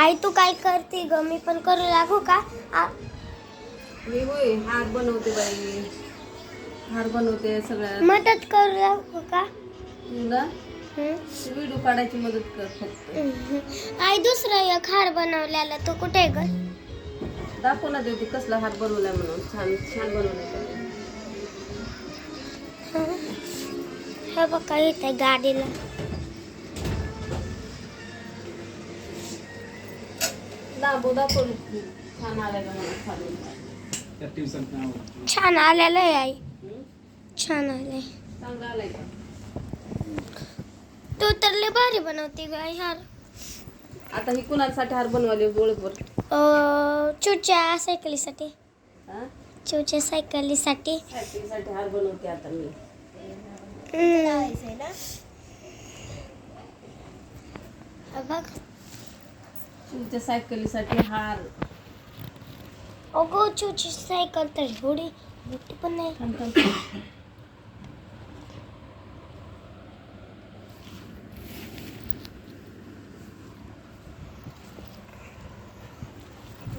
आई तू काय करते ग? मी पण करू लागू का? आ- मी होय हार बनवते बाई. हार बनवते सगळ्यात मदत करू लागू का? तुला? हं? व्हिडिओ काढायची मदत कर फक्त. आई दुसरा एक हार बनवलेला. तो कुठे आहे ग? दाखव ना देवती कसला हार बनवलाय म्हणून. छान छान बनवलाय हे बघा इथे गाडीला. छान आलाय का मला खाली. त्या ट्युशनचं नाव छान आलेलं आहे आई? छान आलंय. चांगला आलाय का? तू तर लय भारी बनवते ग आई हार. आता ही कुणासाठी हार बनवाली अं, चूच्या सायकलीसाठी. हा? चूच्या सायकलीसाठी. सायकलीसाठी हार बनवते आता मी. बघ तुमच्या सायकलीसाठी हार. अगो चूची सायकल तर एवढी मोठी पण नाही. थांब, थांब, थांब.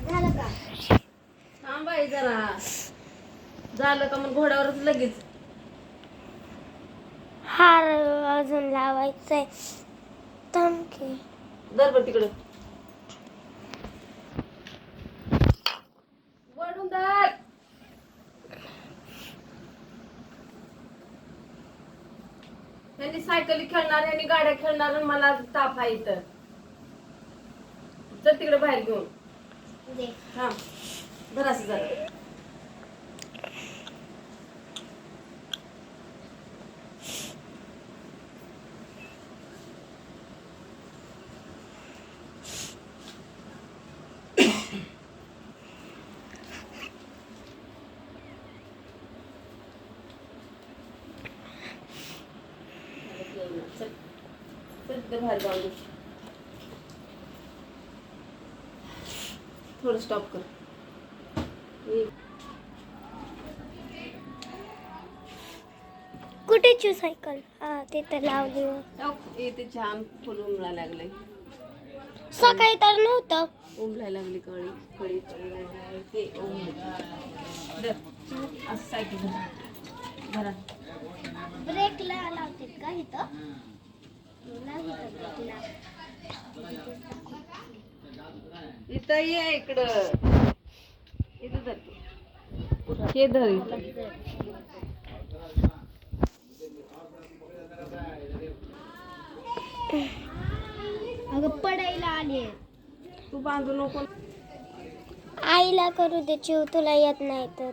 झालं का? थांब बाई जरा. झालं का मग घोड्यावरच लगेच? हार अजून लावायचंय. थांबके दर बर तिकडं वळून धर. ह्यांनी सायकली खेळणार ह्यांनी गाड्या खेळणार आणि मला ताप आहे इथं. चल तिकडे बाहेर घेऊन. हा. धर असं जरा चल बाहेर जाऊन दे. थोडं स्टॉप कर. ये. कुठे चू सायकल? हा तिथं लावली इथे छान फुल उमलायला लागले सकाळी तर नव्हतं. उमलायला लागली कळी कळी ते उमली. असं सायकल ब्रेकला लावते का इथं? इथं ये इकडं इथं धर तू. हे धर. अगं पडायला आले तू बांधू नको आईला करू दे चिव तुला येत नाही तर